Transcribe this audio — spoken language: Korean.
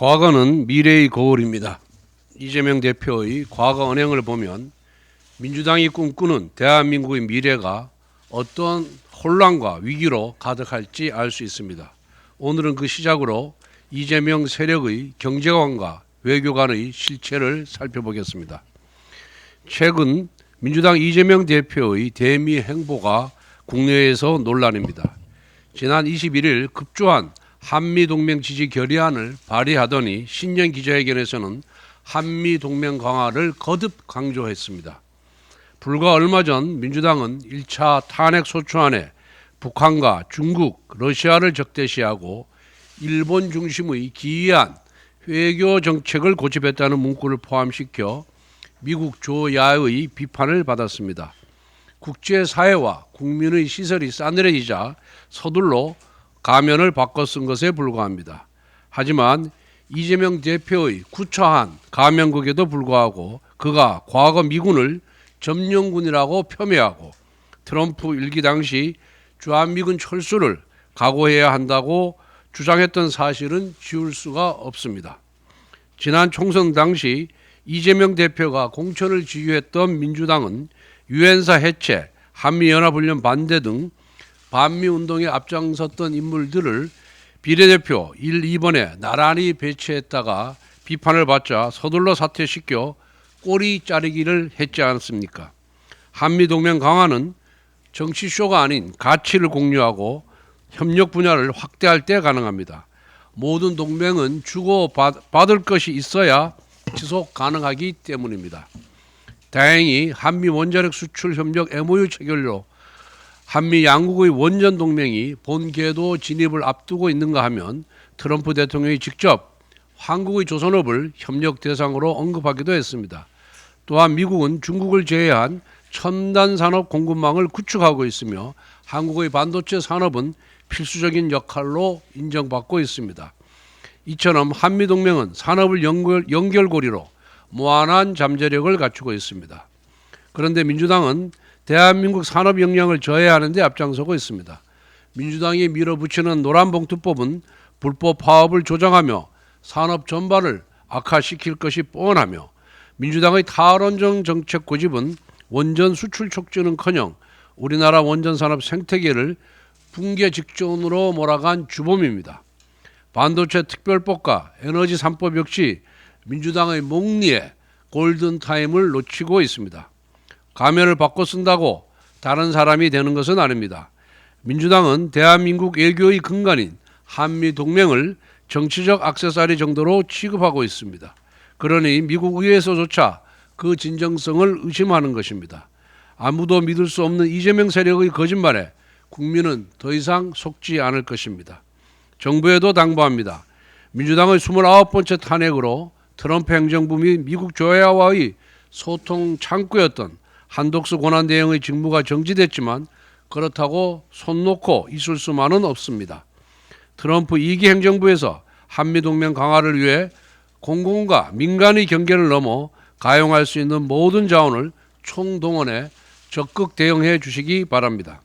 과거는 미래의 거울입니다. 이재명 대표의 과거 언행을 보면 민주당이 꿈꾸는 대한민국의 미래가 어떤 혼란과 위기로 가득할지 알 수 있습니다. 오늘은 그 시작으로 이재명 세력의 경제관과 외교관의 실체를 살펴보겠습니다. 최근 민주당 이재명 대표의 대미 행보가 국내에서 논란입니다. 지난 21일 급조한 한미 동맹 지지 결의안을 발의하더니 신년 기자회견에서는 한미 동맹 강화를 거듭 강조했습니다. 불과 얼마 전 민주당은 1차 탄핵 소추안에 북한과 중국, 러시아를 적대시하고 일본 중심의 기이한 외교 정책을 고집했다는 문구를 포함시켜 미국 조야의 비판을 받았습니다. 국제사회와 국민의 시설이 싸늘해지자 서둘러 가면을 바꿔 쓴 것에 불과합니다. 하지만 이재명 대표의 구차한 가면극에도 불구하고 그가 과거 미군을 점령군이라고 폄훼하고 트럼프 일기 당시 주한미군 철수를 각오해야 한다고 주장했던 사실은 지울 수가 없습니다. 지난 총선 당시 이재명 대표가 공천을 지휘했던 민주당은 유엔사 해체, 한미연합훈련 반대 등 반미 운동에 앞장섰던 인물들을 비례대표 1, 2번에 나란히 배치했다가 비판을 받자 서둘러 사퇴시켜 꼬리 자르기를 했지 않습니까? 한미동맹 강화는 정치쇼가 아닌 가치를 공유하고 협력 분야를 확대할 때 가능합니다. 모든 동맹은 주고 받, 받을 것이 있어야 지속 가능하기 때문입니다. 다행히 한미 원자력 수출 협력 MOU 체결로 한미 양국의 원전 동맹이 본 궤도 진입을 앞두고 있는가 하면 트럼프 대통령이 직접 한국의 조선업을 협력 대상으로 언급하기도 했습니다. 또한 미국은 중국을 제외한 첨단 산업 공급망을 구축하고 있으며 한국의 반도체 산업은 필수적인 역할로 인정받고 있습니다. 이처럼 한미동맹은 산업을 연결, 연결고리로 무한한 잠재력을 갖추고 있습니다. 그런데 민주당은 대한민국 산업 역량을 저해하는 데 앞장서고 있습니다. 민주당이 밀어붙이는 노란봉투법은 불법 파업을 조장하며 산업 전반을 악화시킬 것이 뻔하며 민주당의 탈원전 정책 고집은 원전 수출 촉진은커녕 우리나라 원전 산업 생태계를 붕괴 직전으로 몰아간 주범입니다. 반도체 특별법과 에너지 3법 역시 민주당의 몽리에 골든 타임을 놓치고 있습니다. 가면을 바꿔 쓴다고 다른 사람이 되는 것은 아닙니다. 민주당은 대한민국 외교의 근간인 한미 동맹을 정치적 악세사리 정도로 취급하고 있습니다. 그러니 미국 의회에서조차 그 진정성을 의심하는 것입니다. 아무도 믿을 수 없는 이재명 세력의 거짓말에 국민은 더 이상 속지 않을 것입니다. 정부에도 당부합니다. 민주당의 29번째 탄핵으로 트럼프 행정부 및 미국 조야와의 소통 창구였던 한독수 권한대행의 직무가 정지됐지만 그렇다고 손 놓고 있을 수만은 없습니다. 트럼프 2기 행정부에서 한미동맹 강화를 위해 공공과 민간의 경계를 넘어 가용할 수 있는 모든 자원을 총동원해 적극 대응해 주시기 바랍니다.